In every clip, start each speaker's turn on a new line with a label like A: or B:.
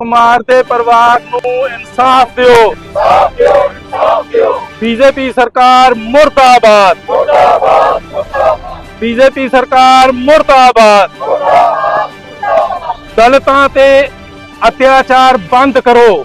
A: ਕੁਮਾਰ ਦੇ ਪਰਿਵਾਰ ਨੂੰ ਇਨਸਾਫ ਦਿਓ। ਬੀਜੇਪੀ ਸਰਕਾਰ ਮੁਰਦਾਬਾਦ। ਬੀਜੇਪੀ ਸਰਕਾਰ ਮੁਰਦਾਬਾਦ। ਦਲਿਤਾਂ ਤੇ ਅਤਿਆਚਾਰ ਬੰਦ ਕਰੋ।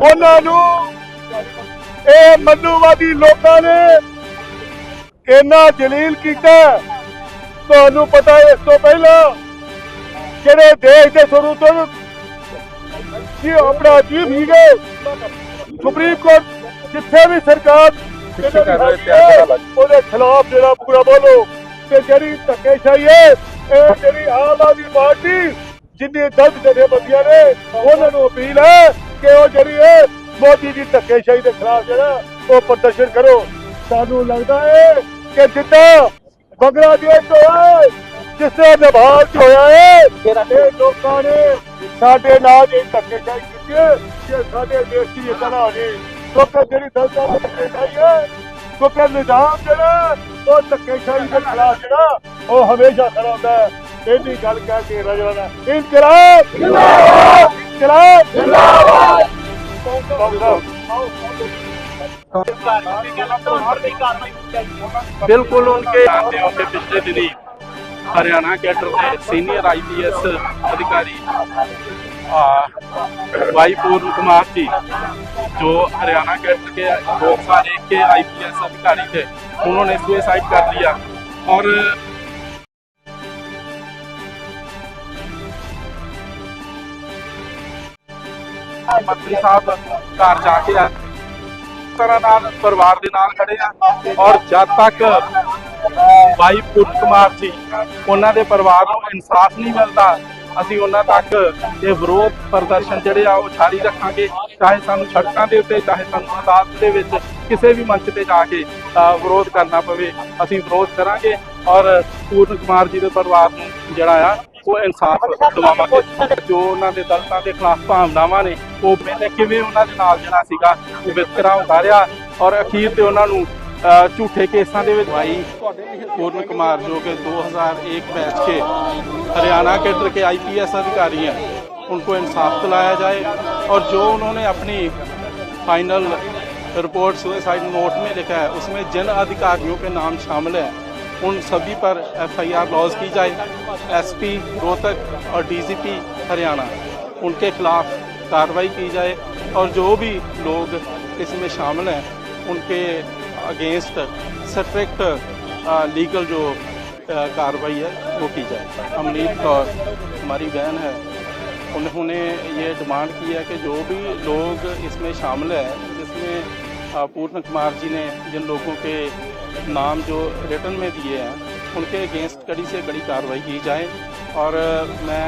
B: ਉਹਨਾਂ ਨੂੰ ਇਹ ਮੰਨੂਵਾਦੀ ਲੋਕਾਂ ਨੇ ਇੰਨਾ ਜਲੀਲ ਕੀਤਾ। ਤੁਹਾਨੂੰ ਪਤਾ ਇਸ ਤੋਂ ਪਹਿਲਾਂ ਜਿਹੜੇ ਦੇਸ਼ ਦੇ ਸ਼ੁਰੂ ਤੋਂ ਜੀ ਆਪਣਾ ਜੀ ਵੀਗੇ ਸੁਪਰੀਮ ਕੋਰਟ ਜਿੱਥੇ ਵੀ ਸਰਕਾਰ ਉਹਦੇ ਖਿਲਾਫ ਜਿਹੜਾ ਪੂਰਾ ਬੋਲੋ ਤੇ ਜਿਹੜੀ ਧੱਕੇਸ਼ਾਹੀ ਹੈ ਇਹ ਜਿਹੜੀ ਆਮ ਆਦਮੀ ਪਾਰਟੀ ਜਿੰਨੇ ਦਸ ਜਥੇਬੰਦੀਆਂ ਨੇ ਉਹਨਾਂ ਨੂੰ ਅਪੀਲ ਹੈ ਕਿ ਉਹ ਜਿਹੜੀ ਹੈ ਮੋਦੀ ਦੀ ਧੱਕੇਸ਼ਾਹੀ ਦੇ ਖਿਲਾਫ ਜਿਹੜਾ ਉਹ ਪ੍ਰਦਰਸ਼ਨ ਕਰੋ ਸਾਨੂੰ ਲੱਗਦਾ ਹੈ ਕਿ ਜਿੱਦਾਂ ਬੰਗਲਾਦੇਸ਼ ਤੋਂ ਹੈ ਜਿਸ ਤਰ੍ਹਾਂ ਨੇਪਾਲ ਚ ਹੋਇਆ ਹੈ ਇਹ ਲੋਕਾਂ ਨੇ ਸਾਡੇ ਨਾਲ ਇਹ ਧੱਕੇਸ਼ਾਹੀ ਕੀਤੀ ਹੈ ਕਿ ਸਾਡੇ ਦੇਸ਼ ਦੀ ਇਤਨਾ ਹੋ ਜੇ ਕਿਉਂਕਿ ਜਿਹੜੀ ਦਲਤਾ ਧੱਕੇਸ਼ਾਹੀ ਹੈ ਕਿਉਂਕਿ ਨਿਜ਼ਾਮ ਜਿਹੜਾ ਉਹ ਧੱਕੇਸ਼ਾਹੀ ਦੇ ਖਿਲਾਫ ਜਿਹੜਾ ਉਹ ਹਮੇਸ਼ਾ ਖੜਾ ਹੁੰਦਾ ਹੈ ਇਹਦੀ ਗੱਲ ਕਹਿ ਕੇ ਰਜਵਾਨਾ ਇਨਕਲਾਬ ਜਿੰਦਾਬਾਦ ਇਨਕਲਾਬ ਜਿੰਦਾਬਾਦ
A: बिल्कुल उनके पिछले दिनी हरियाणा कैडर के सीनियर आईपीएस अधिकारी भाई पूर्ण कुमार जी, जो हरियाणा कैडर के लोकसभा एक के आईपीएस अधिकारी थे, उन्होंने सुसाइड कर लिया। और ਮੰਤਰੀ ਸਾਹਿਬ ਘਰ ਜਾ ਕੇ ਆ। ਤਰ੍ਹਾਂ ਨਾਲ ਪਰਿਵਾਰ ਦੇ ਨਾਲ ਖੜੇ ਆ। ਔਰ ਜਦ ਤੱਕ ਭਾਈ ਕੁਮਾਰ ਜੀ, ਉਹਨਾਂ ਦੇ ਪਰਿਵਾਰ ਨੂੰ ਇਨਸਾਫ ਨਹੀਂ ਮਿਲਦਾ, ਅਸੀਂ ਉਹਨਾਂ ਤੱਕ ਇਹ ਵਿਰੋਧ ਪ੍ਰਦਰਸ਼ਨ ਜਿਹੜੇ ਆ, ਉਹ ਜਾਰੀ ਰੱਖਾਂਗੇ। ਚਾਹੇ ਸਾਨੂੰ ਸੜਕਾਂ ਦੇ ਉੱਤੇ, ਚਾਹੇ ਸਾਨੂੰ ਅਦਾਲਤ ਦੇ ਵਿੱਚ, ਕਿਸੇ ਵੀ ਮੰਚ ਤੇ ਜਾ ਕੇ ਵਿਰੋਧ ਕਰਨਾ ਪਵੇ, ਅਸੀਂ ਵਿਰੋਧ ਕਰਾਂਗੇ। ਔਰ ਪੂਰਨ ਕੁਮਾਰ ਜੀ ਦੇ ਪਰਿਵਾਰ ਨੂੰ ਜਿਹੜਾ ਆ ਉਹ ਇਨਸਾਫ ਦਿਵਾਵਾਂਗੇ ਜੋ ਉਹਨਾਂ ਦੇ ਦਲਤਾਂ ਦੇ ਖਿਲਾਫ ਭਾਵਨਾਵਾਂ ਨੇ ਉਹ ਪਹਿਲੇ ਕਿਵੇਂ ਉਹਨਾਂ ਦੇ ਨਾਲ ਜਿਹੜਾ ਸੀਗਾ ਉਹ ਵਿਤਕਰਾ ਉਤਾਰਿਆ ਔਰ ਅਖੀਰ ਤੇ ਉਹਨਾਂ ਨੂੰ ਅ, ਝੂਠੇ ਕੇਸਾਂ ਦੇ ਵਿੱਚ ਭਾਈ पूर्ण कुमार जो कि 2001 बैच के हरियाणा केडर के आईपीएस अधिकारी हैं उनको इंसाफ दिलाया जाए और जो उन्होंने अपनी फाइनल रिपोर्ट सुसाइड नोट में लिखा है उसमें जिन अधिकारियों के नाम शामिल हैं उन सभी पर एफआईआर लॉज की जाए, एसपी, रोहतक और डीजीपी हरियाणा। उनके खिलाफ कार्रवाई की जाए और जो भी लोग इसमें शामिल हैं, उनके अगेंस्ट स्ट्रिक्ट लीगल जो कार्रवाई है, वो की जाए। अमनीत कौर, हमारी बहन है, उन्होंने ये डिमांड की है कि जो भी लोग इसमें शामिल है, जिसमें पूर्ण कुमार जी ने जिन लोगों के नाम जो रिटर्न में दिए हैं, उनके अगेंस्ट कड़ी से कड़ी कार्रवाई की जाए। और मैं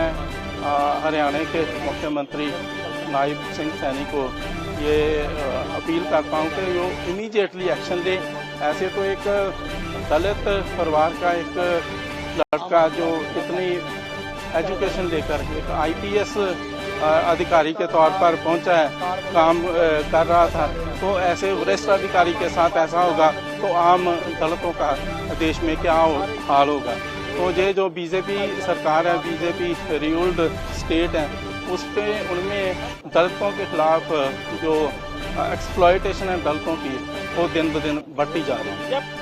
A: हरियाणा के मुख्यमंत्री नायब सिंह सैनी को ये अपील करता हूँ कि वो इमीडिएटली एक्शन ले। ऐसे तो एक दलित परिवार का एक लड़का जो इतनी एजुकेशन लेकर एक आईपीएस अधिकारी के तौर पर पहुँचा है काम कर रहा था। तो ऐसे वरिष्ठ अधिकारी के साथ ऐसा होगा तो आम दलितों का देश में क्या हो, हाल होगा। तो ये जो बीजेपी सरकार है बीजेपी रियूल्ड स्टेट है उस पर उनमें दलितों के खिलाफ जो एक्सप्लॉयटेशन है दलितों की वो दिन ब दिन बढ़ती जा रही है।